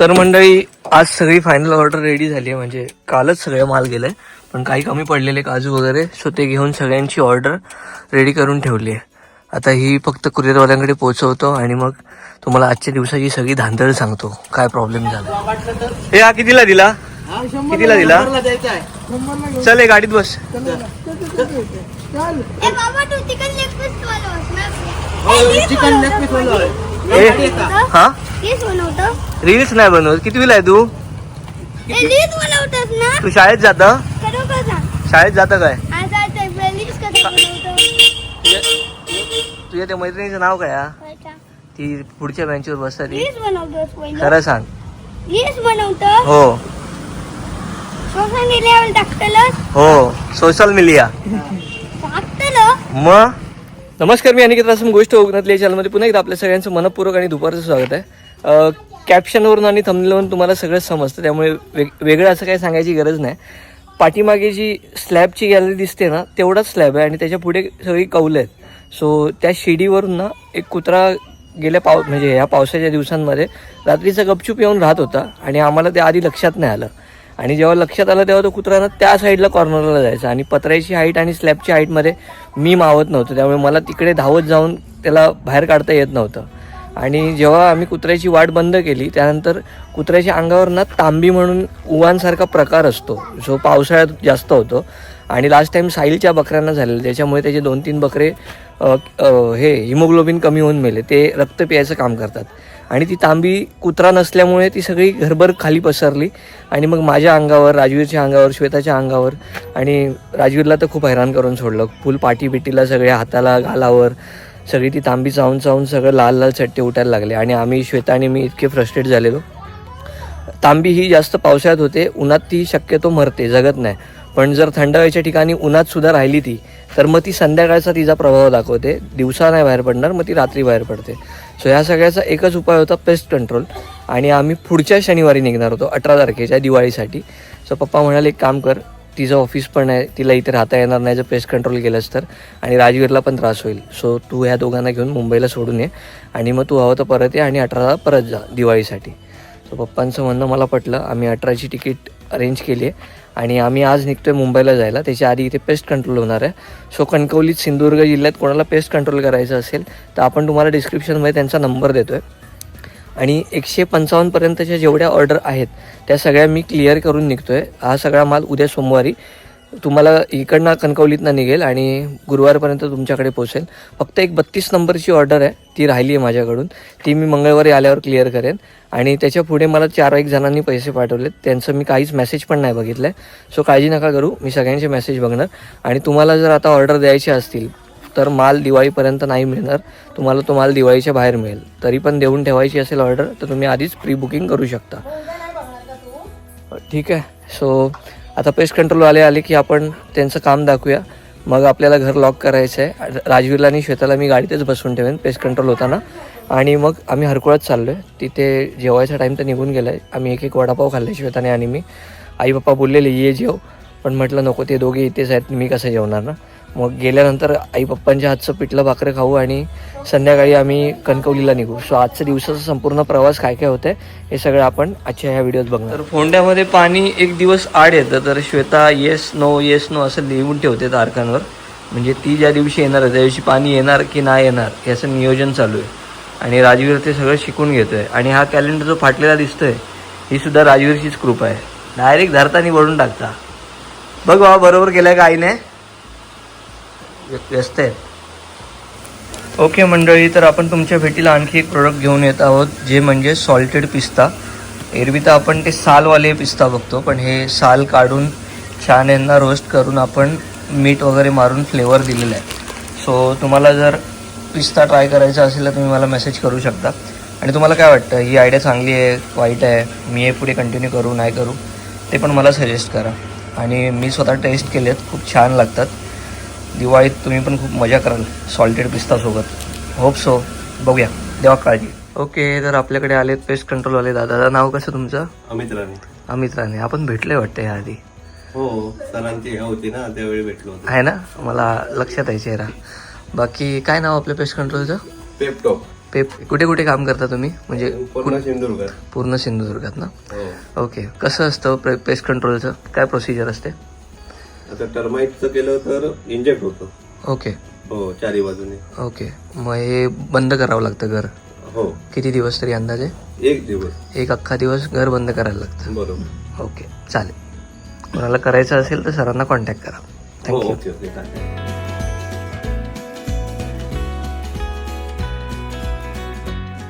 तर मंडळी आज सगळी फायनल ऑर्डर रेडी झाली आहे म्हणजे कालच सगळं माल गेलाय पण काही कमी पडलेले काजू वगैरे सो ते घेऊन सगळ्यांची ऑर्डर रेडी करून ठेवली आहे आता ही फक्त कुरिअरवाल्यांकडे पोहोचवतो आणि मग तुम्हाला आजच्या दिवसाची सगळी धांदळ सांगतो काय प्रॉब्लेम झाला हे हा कितीला दिला कितीला दिला चल हे गाडीत बस ए बाबा तू चिकन हा? बनवतो. रील्स नाही बनवत. कितवीला आहे तू? ना. तू शाळेत जाता? खरोखर सांग शाळेत जाता काय? कसं बनवतो? तुझ्या त्या मैत्रिणीचं नाव काय हा? ती पुढच्या बेंचवर बसतात ती. लीस बनवतोस पहिलं. खरं सांग. बनवतो हो. सोशल मीडियावर टाकतलंस? हो. Social media. टाकतलं? मग नमस्कार मी अनिकेत रासम गोष्ट कोकणातल्या चॅनलमध्ये पुन्हा एकदा आपल्या सगळ्यांचं मनपूर्वक आणि दुपारचं स्वागत आहे. कॅप्शनवरून आणि थंबनेलवरून तुम्हाला सगळं समजतं त्यामुळे वेग वेगळं असं काही सांगायची गरज नाही. पाठीमागे जी स्लॅबची गॅलरी दिसते ना तेवढाच स्लॅब आहे आणि त्याच्या पुढे सगळी कौलं आहेत. सो त्या शिडीवरून ना एक कुत्रा गेल्या पाव म्हणजे ह्या पावसाच्या दिवसांमध्ये रात्रीचा गपचूप येऊन राहत होता आणि आम्हाला ते आधी लक्षात नाही आलं. आणि जेव्हा लक्षात आलं तेव्हा तो कुत्रा ना त्या साईडला कॉर्नरला जायचा. आणि पत्र्याची हाईट आणि स्लॅबची हाईटमध्ये मी मावत नव्हतो. त्यामुळे मला तिकडे धावत जाऊन त्याला बाहेर काढता येत नव्हतं. आणि जेव्हा आम्ही कुत्र्याची वाट बंद केली त्यानंतर कुत्र्याच्या अंगावर ना तांबी म्हणून उवांसारखा प्रकार असतो. जो पावसाळ्यात जास्त होतो. आणि लास्ट टाइम साईलच्या बकऱ्यांना झालेलं त्याच्यामुळे त्याचे दोन तीन बकरे हे हिमोग्लोबिन कमी होऊन मेले. ते रक्त प्यायचं काम करतात. आणि ती तांबी कुत्रा नसल्यामुळे ती सगळी घरभर खाली पसरली. आणि मग माझ्या अंगावर राजवीरच्या अंगावर श्वेताच्या अंगावर आणि राजवीरला तर खूप हैराण करून सोडलं. फुल पाठीबिटीला सगळ्या हाताला गालावर सगळी ती तांबी चावून चावून सगळं लाल लाल चट्टे उठायला लागले. आणि आम्ही श्वेता आणि मी इतके फ्रस्ट्रेट झालेलो. तांबी ही जास्त पावसाळ्यात होते. उन्हात ती शक्यतो मरते जगत नाही. पण जर थंड हवेच्या ठिकाणी उन्हात सुद्धा राहिली ती तर मग ती संध्याकाळचा तिचा प्रभाव दाखवते. दिवसा नाही बाहेर पडणार मग ती रात्री बाहेर पडते. सो ह्या सगळ्याचा एकच उपाय होता पेस्ट कंट्रोल आणि आम्ही पुढच्या शनिवारी निघणार होतो अठरा तारखेच्या दिवाळीसाठी. सो पप्पा म्हणाले एक काम कर तिचं ऑफिस पण आहे तिला इथे राहता येणार नाही जर पेस्ट कंट्रोल केलंस तर. आणि राजवीरला पण त्रास होईल. सो तू ह्या दोघांना घेऊन मुंबईला सोडून ये. आणि मग तू हवं तर परत ये आणि अठराला परत जा दिवाळीसाठी. सो पप्पांचं म्हणणं मला पटलं. आम्ही अठराची तिकीट अरेंज केली आहे. आणि आम्ही आज निघतोय मुंबईला जायला. त्याच्या आधी इथे पेस्ट कंट्रोल होणार आहे. सो कणकवलीत सिंधुदुर्ग जिल्ह्यात कोणाला पेस्ट कंट्रोल करायचं असेल तर आपण तुम्हाला डिस्क्रिप्शनमध्ये त्यांचा नंबर देतो आहे आणि एकशे पंचावन्नपर्यंतच्या जेवढ्या ऑर्डर आहेत त्या सगळ्या मी क्लिअर करून निघतो आहे हा सगळा माल उद्या सोमवारी तुम्हाला इकडनं कणकवलीतनं निघेल आणि गुरुवारपर्यंत तुमच्याकडे पोचेल फक्त एक बत्तीस नंबरची ऑर्डर आहे ती राहिली आहे माझ्याकडून. ती मी मंगळवारी आल्यावर क्लिअर करेन. आणि त्याच्या पुढे मला चार एक जणांनी पैसे पाठवलेत. त्यांचं मी काहीच मेसेज पण नाही बघितलं आहे सो काळजी नका करू. मी सगळ्यांचे मेसेज बघणार. आणि तुम्हाला जर आता ऑर्डर द्यायचे असतील तर माल दिवाळीपर्यंत नाही मिळणार. तुम्हाला तो माल दिवाळीच्या बाहेर मिळेल. तरी पण देऊन ठेवायची असेल ऑर्डर तर तुम्ही आधीच प्री बुकिंग करू शकता. ठीक आहे. सो आता पेस्ट कंट्रोलवाले आले की आपण त्यांचं काम दाखवूया. मग आपल्याला घर लॉक करायचं आहे राजवीरला आणि श्वेताला मी गाडीतच बसवून ठेवेन पेस्ट कंट्रोल होताना. आणि मग आम्ही हरकुळात चाललो आहे तिथे जेवायचा टाईम तर निघून गेला आहे आम्ही एक एक वडापाव खाल्ले श्वेताने आणि मी. आई पप्पा बोललेले ये जेव. पण म्हटलं नको ते दोघे इथेच आहेत. मी कसं जेवणार ना? मग गेल्यानंतर आई पप्पांच्या हातचं पिठलं भाकरं खाऊ आणि संध्याकाळी आम्ही कणकवलीला निघू. सो आजच्या दिवसाचा संपूर्ण प्रवास काय काय होते हे सगळं आपण आजच्या ह्या व्हिडिओत बघणार. तर फोंड्यामध्ये पाणी एक दिवस आड येतं तर Shweta yes no yes no असं लिहून ठेवते तारखांवर. म्हणजे ती ज्या दिवशी येणार आहे त्या दिवशी पाणी येणार की नाही येणार याचं नियोजन चालू आहे. आणि राजवीर ते सगळं शिकून घेतोय. आणि हा कॅलेंडर जो फाटलेला दिसतोय ही सुद्धा राजवीरचीच कृपा आहे. डायरेक्ट धरतानी वळून टाकता. बघ बाबा बरोबर केलंय का आईने? व्यस्त आहेत. ओके मंडळी तर आपण तुमच्या भेटीला आणखी एक प्रोडक्ट घेऊन येत आहोत जे म्हणजे सॉल्टेड पिस्ता. एरवी तर आपण ते सालवाले पिस्ता बघतो पण हे साल काढून छान यांना रोस्ट करून आपण मीठ वगैरे मारून फ्लेवर दिलेला आहे. सो तुम्हाला जर पिस्ता ट्राय करायचा असेल तर तुम्ही मला मेसेज करू शकता. आणि तुम्हाला काय वाटतं? ही आयडिया चांगली आहे वाईट आहे? मी हे पुढे कंटिन्यू करू नाही करू? ते पण मला सजेस्ट करा. आणि मी स्वतः टेस्ट केलेत खूप छान लागतात. दिवाळीत तुम्ही पण खूप मजा कराल सॉल्टेड पिस्तासोबत होप सो बघूया. देवा काळजी. ओके तर आपल्याकडे आलेत पेस्ट कंट्रोलवाले दादा. दादा नाव कसं तुमचं? अमित राणे. अमित राणे. आपण भेटले वाटतं ह्या आधी. हो सरांची हे होती ना त्यावेळी भेटलो होतो. आहे ना? मला लक्षात आहे चेहरा. बाकी काय नाव आपल्या पेस्ट कंट्रोलचं पेप्टो पे कुठे कुठे काम करता तुम्ही? म्हणजे पूर्ण सिंधुदुर्ग पूर्ण सिंधुदुर्गात ना? हो. ओके कसं असतं पेस्ट कंट्रोलचं काय प्रोसिजर असते? आता टर्माइटचं केलं तर इंजेक्ट होतं. ओके हो चारी बाजूने. ओके मग हे बंद करावं लागतं घर? हो. किती दिवस तरी अंदाजे? एक दिवस. एक अख्खा दिवस घर बंद करायला लागतं. बरोबर. ओके चालेल. कोणाला करायचं असेल तर सरांना कॉन्टॅक्ट करा. हो थँक्यू ओके ओके चालेल.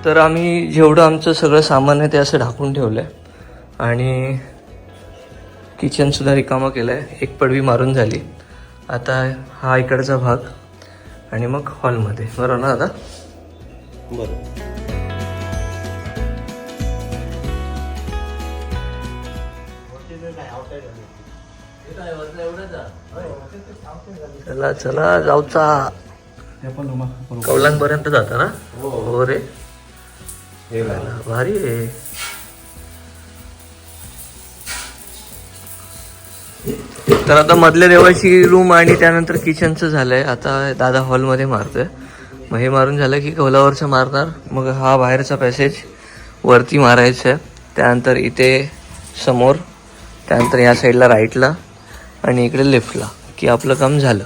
तर आम्ही जेवढं आमचं सगळं सामान आहे ते असं ढाकून ठेवलं आहे आणि किचनसुद्धा रिकामं केलं आहे एक पडवी मारून झाली. आता हा इकडचा भाग आणि मग हॉलमध्ये बरोबर ना आता बरोबर. चला चला जाऊचा कौलांपर्यंत जाता ना? हो रे. हे झालं. भारी आहे. तर आता मधल्या देवाची रूम आणि त्यानंतर किचनचं झालंय. आता दादा हॉलमध्ये मारतोय. मग हे मारून झालं की कौलावरचं मारणार. मग हा बाहेरचा पॅसेज वरती मारायचा आहे. त्यानंतर इथे समोर त्यानंतर या साईडला राईटला आणि इकडे लेफ्टला की आपलं काम झालं.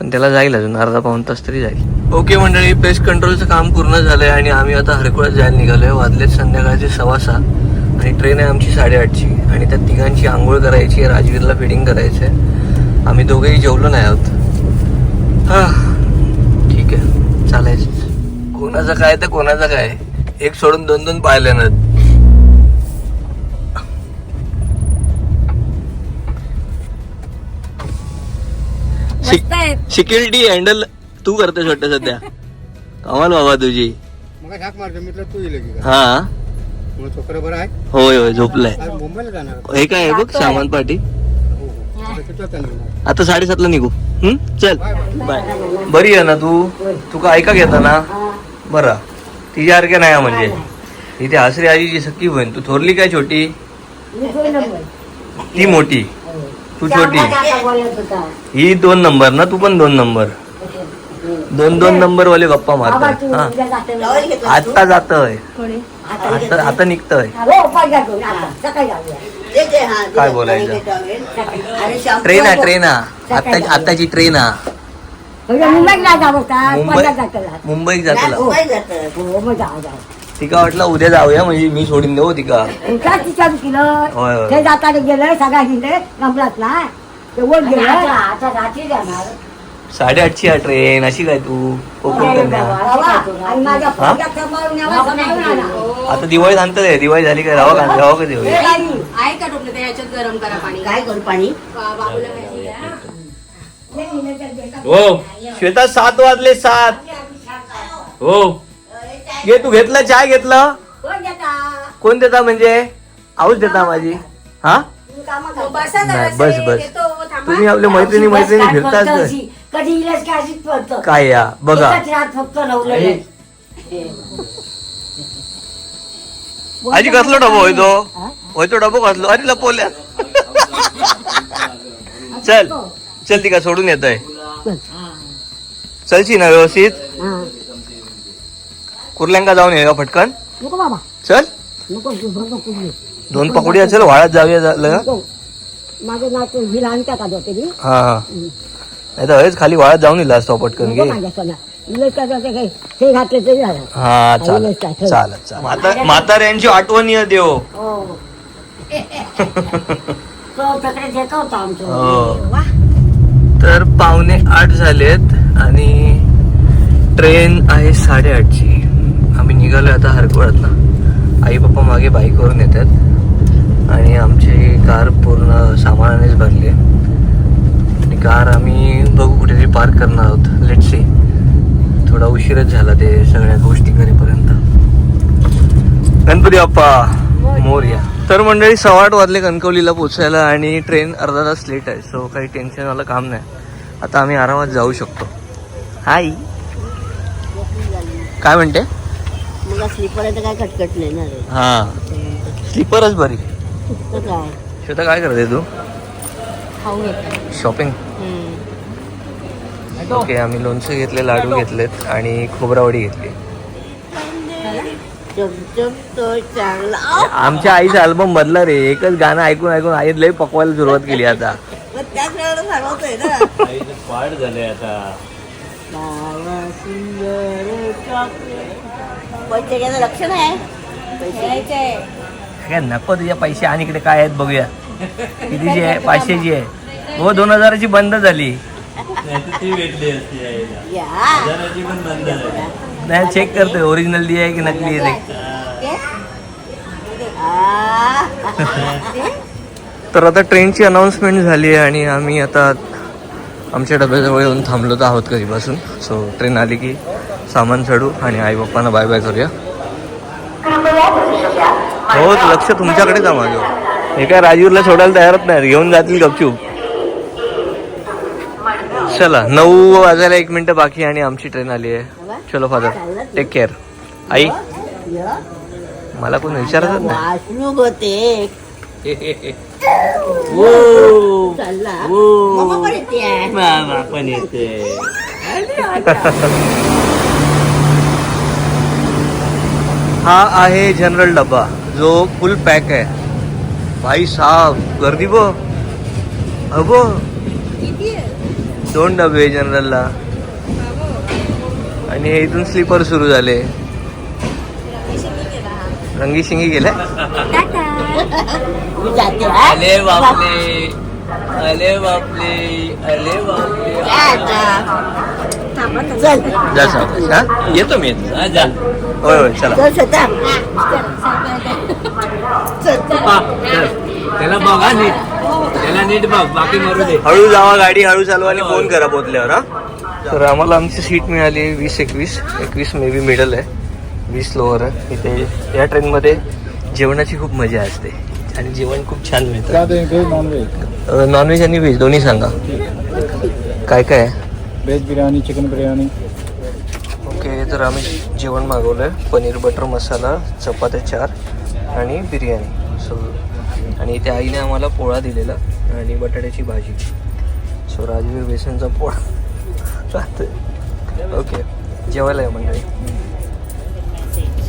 पण त्याला जाईल अजून अर्धा पाऊन तास तरी जाईल. ओके मंडळी पेस्ट कंट्रोलचं काम पूर्ण झालंय आणि आम्ही आता हरकुळात जायला निघालोय. वाजलेत संध्याकाळचे सव्वा सहा आणि ट्रेन आहे आमची साडेआठची आणि त्या तिघांची आंघोळ करायची आहे राजवीरला फिडिंग करायचं आहे आम्ही दोघेही जेवलो नाही आहोत. हा ठीक आहे. चालायचं. कोणाचं काय तर कोणाचं काय. एक सोडून दोन दोन पाहिले ना सिक्युरिटी हँडल तू करतोस वाटतं सध्या. कमाल बाबा तुझी. मग झाक मारतो? म्हटलं तू येईल हा. बरं आहे? होय होय झोपलाय. आज मुंबईला जाणार हे काय आहे बघ सामान पाठी हो हो आता साडेसातला निघू. हं? चल. बाय बरी आहे ना तू? तू का ऐका घेता ना? बरं. तिच्यासारख्या नाही आहे म्हणजे? इथे हसरी आजीची सख्खी बहीण. तू थोरली काय छोटी? ती मोठी. तू छोटी. ही दोन नंबर ना? तू पण दोन नंबर. दोन दोन नंबर वाले गप्पा मारतात हा. आता जातोय. आता आता निघतोय. काय बोलायचं? ट्रेन आहे ट्रेन आता आताची ट्रेन आ मुंबई मुंबईत जातो तिका वाटलं उद्या जाऊया म्हणजे मी सोडून देऊ तिका. ते जाता गेलं सगळ्या हिंदे गमलात ना ते वर गेलं. आता रात्री जाणार. साडेआठची आहे ट्रेन अशी काय तू? कोकण कन्या. आणि माझ्या हा? आता दिवाळी सांगतं आहे दिवाळी झाली काय राहा का राहा कधी होईल? आहे का टोपलं गरम करा पाणी? काय करू पाणी? बा- बाबूला माहिती आहे. हो. श्वेता सात वाजले सात. हो. घे तू घेतलं चहा घेतलं? कोण देता? कोण देता म्हणजे? आऊच देता माझी. हा. बसा बस, बस. येतो, थांबा. तुम्ही आपल्या मैत्रिणी मैत्रिणी फिरताच नाही. कधी इलाज काय अशीच पडतं. काय या? बघा. एकच रात फक्त रवलेलं. आजी कसलो डबो होय तो? होय तो डबो कसलो अरे लपवल्या. चल. चल ती का सोडून येत आहे. चलची ना व्यवस्थित? हा. कुर्ल्यांका जाऊन ये नको बाबा. चल. नको. दोन पकोडी असेल वाळत जाऊया झालं. माझं नाव ते हिला आणता का तो तरी? हा हा. नाही तर हेच खाली वाळत जाऊन येईल असतो पटकन घे. हा चालत चालत चालत म्हाता- म्हाताऱ्यांची आठवण ये देव. हो. हो. तर पावणे आठ झालेत आणि ट्रेन आहे साडेआठची. आम्ही निघालोय आता हरकुळात ना आई पप्पा मागे बाईकवरून येतात. आणि आमची कार पूर्ण सामानानेच भरली आहे. कार आम्ही बघू कुठेतरी पार्क करणार आहोत. लेट सी थोडा उशीरच झाला ते सगळ्या गोष्टी करेपर्यंत. गणपती बाप्पा मोर्या. तर मंडळी सव्वा आठ वाजले कणकवलीला पोचायला आणि ट्रेन अर्धा तास लेट आहे सो काही टेन्शनवालं काम नाही. आता आम्ही आरामात जाऊ शकतो. हाय काय म्हणते? मग स्लीपर आहे तर काय कटकट नाही ना हा. स्लीपरच बरी. श्वेता काय करते तू? शॉपिंग ओके आम्ही लोणचं घेतले लाडू घेतलेत आणि खोबरावडी घेतली. चमचम तो चांगला. आमच्या आईचा अल्बम बदला रे. एकच गाणं ऐकून ऐकून आई लय पकवायला सुरुवात केली आता. लक्ष नाही काय नको तुझ्या पैसे. आणि इकडे काय आहेत बघूया. कितीची आहे? पाचशेची आहे. हो दोन हजाराची बंद झाली. या. नाही चेक करतोय. ओरिजिनल दी आहे की नकली आहे ते. तर आता ट्रेनची अनाऊन्समेंट झाली आहे आणि आम्ही आता आमच्या डब्याजवळ येऊन थांबलो आहोत कधीपासून सो ट्रेन आली की सामान चढू आणि आई बाप्पांना बाय बाय करूया. हो लक्ष तुमच्याकडेच आहे माझं. हे काय राजीवला सोडायला तयारच नाही घेऊन जातील गपचूप. चला नऊ वाजायला एक मिनिटं बाकी आणि आमची ट्रेन आली आहे. चलो फादर टेक केअर आई. मला कोण विचारतच नाही. पण येते. हा आहे जनरल डब्बा. जो फुल पॅक आहे. भाई साहब गर्दी बो. अबो. दोन डबे जनरलला. आणि हे इथून स्लीपर सुरू झाले. रंगी शिंगी हा. अले बापले अले बापले अले बापले. जा सावकाश हा? येतो मी. येतो हा, जा. होय होय चला. चल. त्याला बघा नीट. त्याला नीट बघ बाकी मारू दे. हळू जावा गाडी हळू चालवा आणि फोन करा पोचल्यावर हा. तर आम्हाला आमची सीट मिळाली वीस एकवीस. एकवीस मे बी मिडल आहे. वीस लोअर आहे. इथे या ट्रेनमध्ये जेवणाची खूप मजा असते. आणि जेवण खूप छान मिळतं. नॉनव्हेज आणि व्हेज दोन्ही सांगा. काय काय? आहे veg biryani chicken biryani. Okay तर आम्ही जेवण मागवलं आहे पनीर बटर मसाला चपात्या चार आणि बिर्याणी. सो आणि इथे आईने आम्हाला पोळा दिलेला आणि बटाट्याची भाजी. सो राजवीर बेसनचा पोळा. ओके जेवायला आहे मंडळी.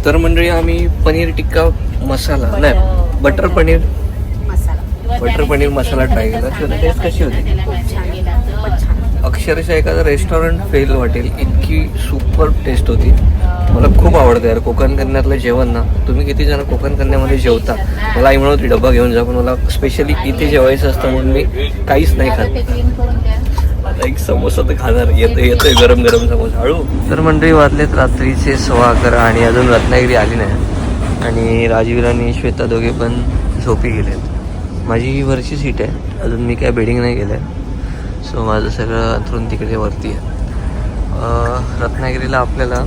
तर मंडळी आम्ही पनीर टिक्का मसाला नाही butter paneer. Butter paneer masala try केला. तर टेस्ट कशी होती? अक्षरशः एखादं रेस्टॉरंट फेल वाटेल इतकी सुपर टेस्ट होती. मला खूप आवडतं यार. कोकण कन्यातलं जेवण ना तुम्ही किती जण कोकण कन्यामध्ये जेवता? मला आई म्हणत होती डब्बा घेऊन जा पण मला स्पेशली इथे जेवायचं असतं म्हणून मी काहीच नाही खात. एक समोसा तर खाणार. येतोय येतोय गरम गरम समोसा. हळू. तर मंडळी वाजलेत रात्रीचे सव्वा अकरा आणि अजून रत्नागिरी आली नाही. आणि राजवीर आणि श्वेता दोघे पण झोपी गेलेत. माझी ही वरची सीट आहे. अजून मी काय बेडिंग नाही केलं आहे सो माझं सगळं अंथरून तिकडे वरती आहे. रत्नागिरीला आपल्याला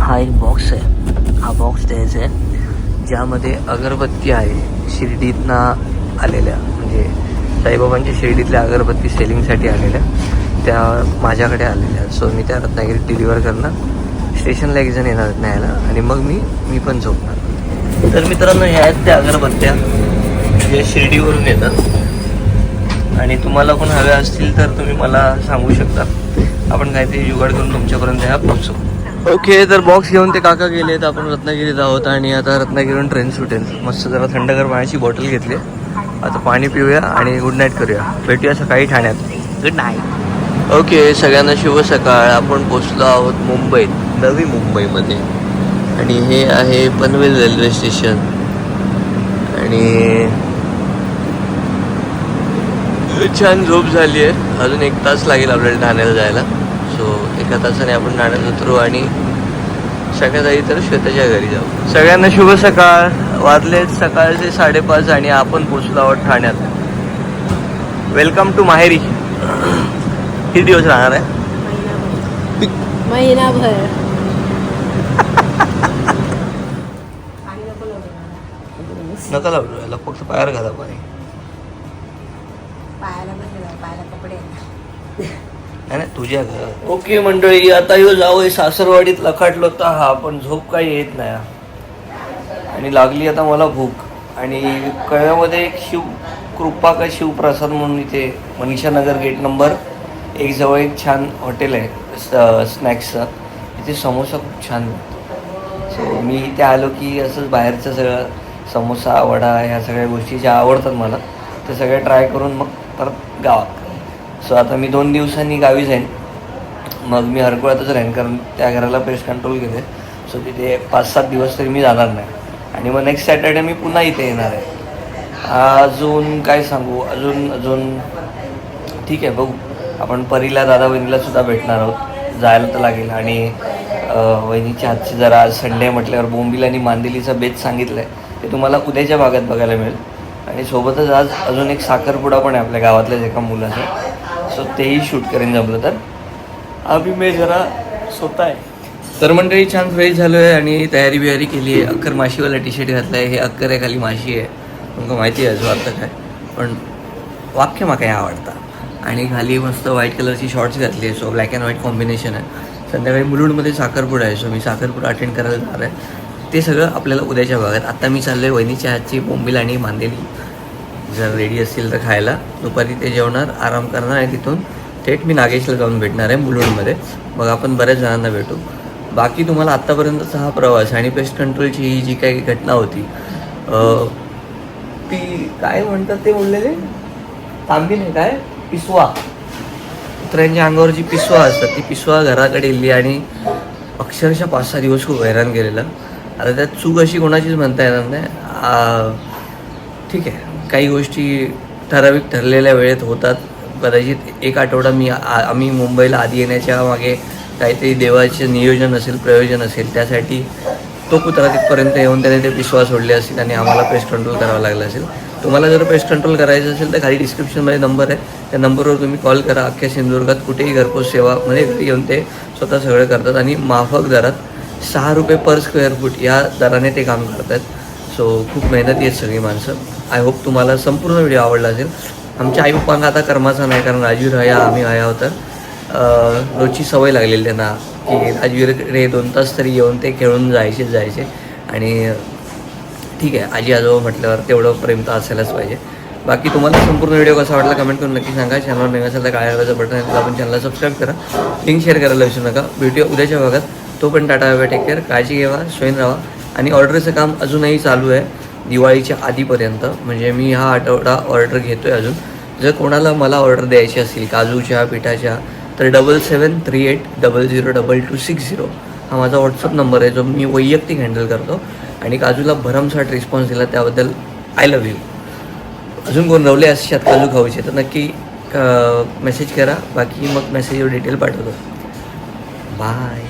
हा एक बॉक्स आहे. हा बॉक्स द्यायचा आहे. ज्यामध्ये अगरबत्ती आहे शिर्डीतनं आलेल्या. म्हणजे साईबाबांच्या शिर्डीतल्या अगरबत्ती सेलिंगसाठी आलेल्या. त्या माझ्याकडे आलेल्या. सो मी त्या रत्नागिरीत डिलिव्हर करणार स्टेशनला एक जण येणार न्यायला आणि मग मी मी पण झोपणार. तर मित्रांनो ह्या आहेत त्या अगरबत्त्या. जे शिर्डीवरून येतात. आणि तुम्हाला पण हव्या असतील तर तुम्ही मला सांगू शकता. आपण काहीतरी जुगाड करून तुमच्यापर्यंत ह्या पोहोचू. ओके तर बॉक्स घेऊन ते काका गेले तर आपण रत्नागिरीत आहोत आणि आता रत्नागिरीहून ट्रेन सुटेल. मस्त जरा थंडगार पाण्याची बॉटल घेतली आता पाणी पिऊया आणि गुड नाईट करूया. भेटूया सकाळी ठाण्यात. गुड नाईट ओके सगळ्यांना शुभ सकाळ. आपण पोचलो आहोत मुंबईत नवी मुंबईमध्ये. आणि हे आहे पनवेल रेल्वे स्टेशन आणि छान झोप झाली आहे. अजून एक तास लागेल आपल्याला ठाण्याला जायला. एका तासाने आपण ठाण्यात उतरू आणि सकाळी तर श्वेताच्या घरी जाऊ. सगळ्यांना शुभ सकाळ. वाजले सकाळचे साडेपाच आणि आपण पोचलो आहोत ठाण्यात. वेलकम टू माहेरी किती दिवस राहणार आहे? महिनाभर. नका लावू याला फक्त पायावर घाला पाणी. नाही तुझ्या घर। ओके मंडळी आता यो जाऊ सासरवाडीत लखाटलो तर हा पण झोप काही येत नाही. आणि लागली आता मला भूक. आणि कळव्यामध्ये एक शिव कृपा का शिवप्रसाद म्हणून इथे मनीषानगर गेट नंबर एक जवळ एक छान हॉटेल आहे स्नॅक्सचं. इथे समोसा खूप छान मिळतो. सो मी इथे आलो की असंच बाहेरचं सगळं समोसा वडा ह्या सगळ्या गोष्टी ज्या आवडतात मला त्या सगळ्या ट्राय करून मग परत गावात. सो आता मी दोन दिवसांनी गावी जाईन. मग मी हरकुळातच राहीन कारण त्या घराला पेस्ट कंट्रोल केले सो तिथे पाच सात दिवस तरी मी जाणार नाही. आणि मग नेक्स्ट सॅटर्डे मी पुन्हा इथे येणार आहे. अजून काय सांगू? अजून अजून ठीक आहे बघू. आपण परीला दादा वहिनीला सुद्धा भेटणार आहोत. जायला तर लागेल. आणि वहिनीच्या हातची जरा संडे म्हटल्यावर बोंबील आणि मांदेलीचा बेत सांगितलं आहे ते तुम्हाला उद्याच्या भागात बघायला मिळेल. आणि सोबतच आज अजून एक साखरपुडा पण आहे आपल्या गावातल्याच एका मुलाचा. सो तेही शूट करेन जमलं तर. अभि मी जरा स्वतः आहे तर मंडळी छान फ्रेश झालो आहे आणि तयारी बियारी केली आहे. अक्कर माशीवाला टी शर्ट घातलं आहे हे अक्कर आहे खाली माशी आहे. तुमका माहिती आहे जो अर्थ काय. पण वाक्य मला काय आवडता. आणि खाली मस्त व्हाईट कलरची शॉर्ट्स घातली आहे. So black and white combination आहे. संध्याकाळी मुलुंडमध्ये साखरपुडा आहे. सो मी साखरपुडा अटेंड करायला जाणार आहे. ते सगळं आपल्याला उद्याच्या भागात. आत्ता मी चाललो आहे वहिनीच्या हातची बोंबील आणि मांदेली. जर रेडी असतील तर खायला. दुपारी ते जेवणार आराम करणार आणि तिथून थेट मी नागेशला जाऊन भेटणार आहे मुलुंडमध्ये. मग आपण बऱ्याच जणांना भेटू. बाकी तुम्हाला आत्तापर्यंतचा हा प्रवास आणि पेस्ट कंट्रोलची ही जी काही घटना होती ती काय म्हणतात ते बोललेले? तांबी नाही काय? पिसवा. कुत्र्यांच्या अंगावर जी पिसवा असतात ती पिसवा घराकडे इली आणि अक्षरशः पाच सहा दिवस खूप हैराण केलेलं. आता त्यात चूक अशी कोणाचीच म्हणता येणार नाही. ठीक आहे. काही गोष्टी ठराविक ठरलेल्या वेळेत होतात. कदाचित एक आठवडा मी आ- आम्ही मुंबईला आधी येण्याच्या मागे काहीतरी देवाचे नियोजन असेल प्रयोजन असेल त्यासाठी तो कुत्रा तिथपर्यंत येऊन त्याने ते विश्वास सोडले असतील आणि आम्हाला पेस्ट कंट्रोल करावं लागला असेल. तुम्हाला जर पेस्ट कंट्रोल करायचं असेल तर खाली डिस्क्रिप्शनमध्ये नंबर आहे. त्या नंबरवर तुम्ही कॉल करा. अख्ख्या सिंधुदुर्गात कुठेही घरपोच सेवा म्हणजे येऊन ते स्वतः सगळं करतात आणि माफक दरात सहा रुपये पर स्क्वेअर फूट या दराने ते काम करतात. सो खूप मेहनती आहेत सगळी माणसं. आय होप तुम्हाला संपूर्ण व्हिडिओ आवडला असेल. आमच्या आई पप्पांना आता कर्माचा नाही कारण राजवीर हया आम्ही हया तर रोजची सवय लागलेली त्यांना की राजवीरकडे दोन तास तरी येऊन ते खेळून जायचे जायचे. आणि ठीक आहे आजी आजोबा म्हटल्यावर तेवढं प्रेम तर असायलाच पाहिजे. बाकी तुम्हाला संपूर्ण व्हिडिओ कसा वाटला कमेंट करून नक्की सांगा. चॅनलवर नवीन असेल तर काळ्या बटन आहे आपण चॅनलला सबस्क्राईब करा. लिंक शेअर करायला विसरू नका. व्हिडिओ उद्याच्या भागात. तो पण टाटा बाय टेक केअर काळजी घ्यावा स्वयं राहा. आणि ऑर्डरचं काम अजूनही चालू आहे. दिवाळीच्या आधीपर्यंत. म्हणजे मी हा आठवडा ऑर्डर घेतो आहे अजून. जर कोणाला मला ऑर्डर द्यायची असेल काजूच्या पिठाच्या तर double seven three eight double zero double two six zero हा माझा व्हॉट्सअप नंबर आहे जो मी वैयक्तिक हँडल करतो. आणि काजूला भरमसाठ रिस्पॉन्स दिला त्याबद्दल आय लव्ह यू अजून कोण रवले असतात काजू खाऊचे तर नक्की मेसेज करा. बाकी मग मेसेजवर डिटेल पाठवतो. बाय